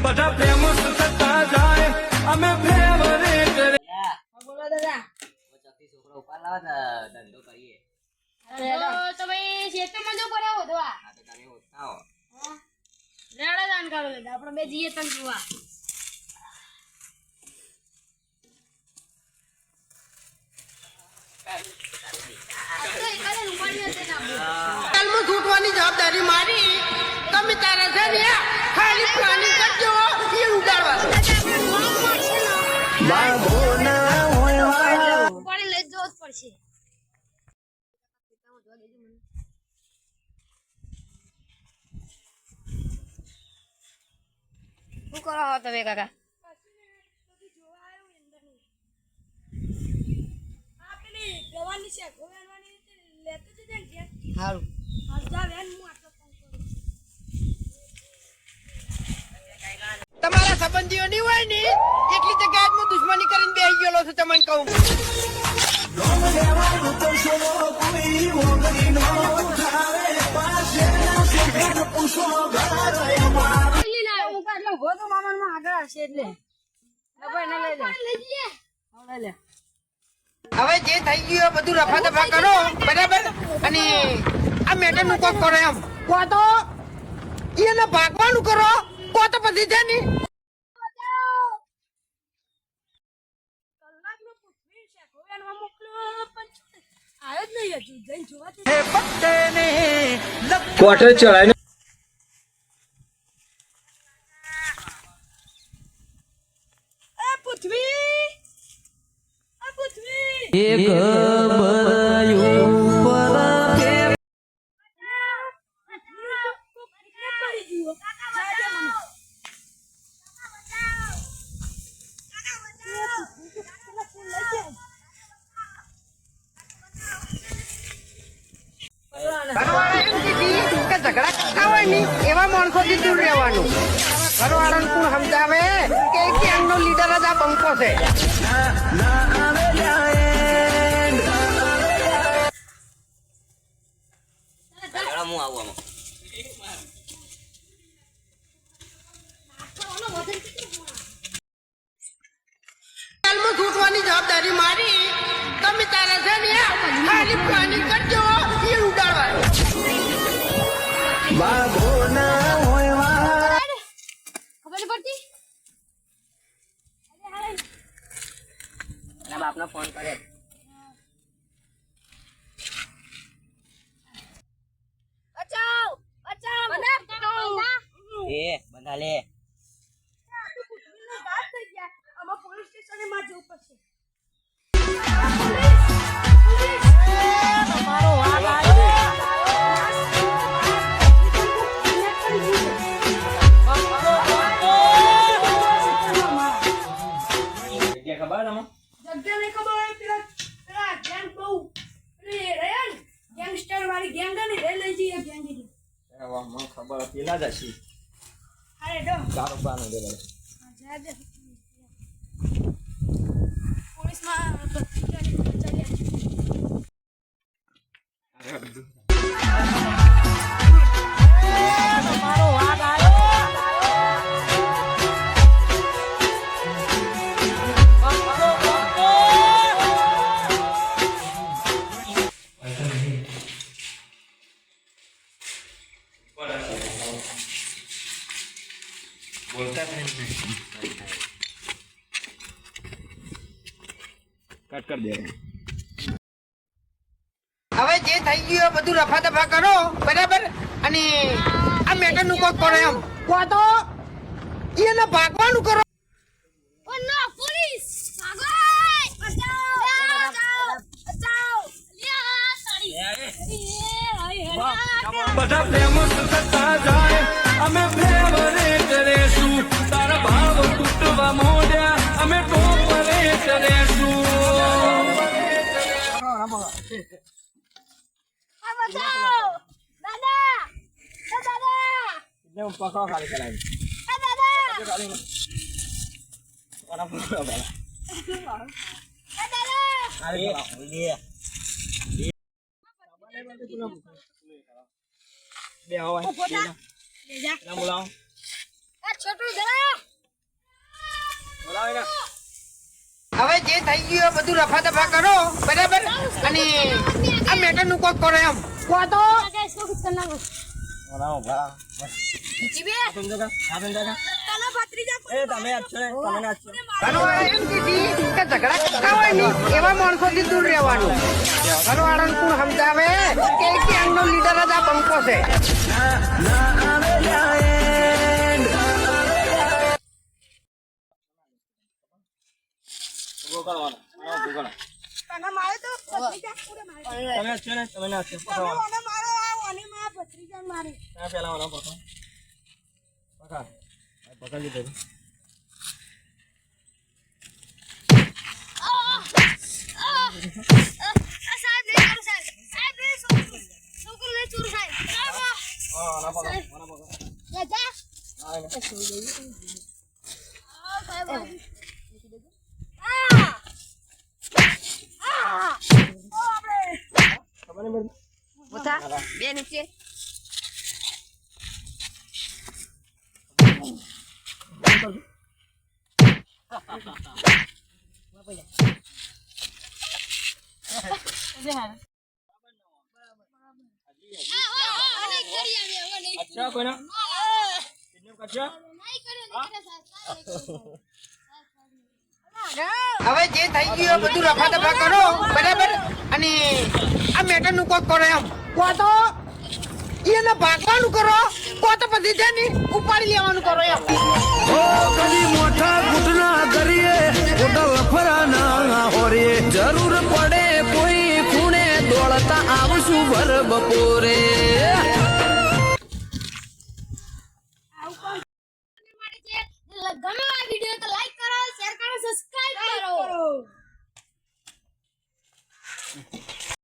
બધા પ્રેમો થતા જાય. અમે પ્રેમ રે કરે બોલો દાદા છોકરો ઉપર લાવો ને ધંધો કરીએ તો તમે ખેતરમાં જો પડ્યા હો તો આ. આ તો તમે હોતા હો. રેડા દાન કરો દાદા આપણે બે જઈએ તને જોવા. શું કરો છો તમે કાકા? તમારા સંબંધીઓ ની હોય ને, એટલી જગ્યાએ દુશ્મની કરીને બેસી ગયેલો છું, તમને કહું. એટલે. હવે જે થઈ ગયું એ બધું રફા દફા કરો. બરાબર? અને આ મેડમનું કોક કરો એમ. કો તો? એને ભાગવાનું કરો. કો તો પછી છે ને? ક્વાર્ટર ચડાય એમ કીધી ઝઘડા કરતા હોય ને એવા માણસોથી દૂર રહેવાનું. ઘરવાળાને કોણ સમજાવે? કે ગેંગનો લીડર જ આ બંકો છે. હું આવું આમાં છૂટવાની જવાબદારી મારી. તમે તારા છે ને ખાલી પ્લાનિંગ કરજો એ બાપનો ફોન કરે. બચાવ બચાવ. એ બંધા લે. ખબર પેલા જ. હશે કટ કરી દે. હવે જે થઈ ગયું એ બધું રફા દફા કરો બરાબર? અને આ મેટરનું કોક કરો એમ. કો તો એને ભાગવાનું કરો. હવે જે થઈ ગયું બધું રફા દફા કરો બરાબર અને આ મેટરનું કોક કરો એમ કો તો ઝઘડા કરતા હોય માણસોથી દૂર રહેવાનું ઘરવાળાને કોણ સમજાવે કે ગેંગનો લીડર જ આ બંકો છે તને મારે તો ભત્રીજા પૂરે મારે. તમે મારો, આ ઓને મારા ભત્રીજાને મારે. બે નીચે. હવે જે થઈ ગયું બધું રફા દફા કરો, બરાબર? અને આ મેટરનું કોક કરો એમ. કો તો એને કો તો પછી છે ને ઉપાડી લેવાનું કરો એમ. ઓ કદી મોટા ઘૂંટના કરીએ ખોટા ફરાના હોરીએ. જરૂર પડે કોઈ ખૂણે દોડતા આવશું ભર બપોરે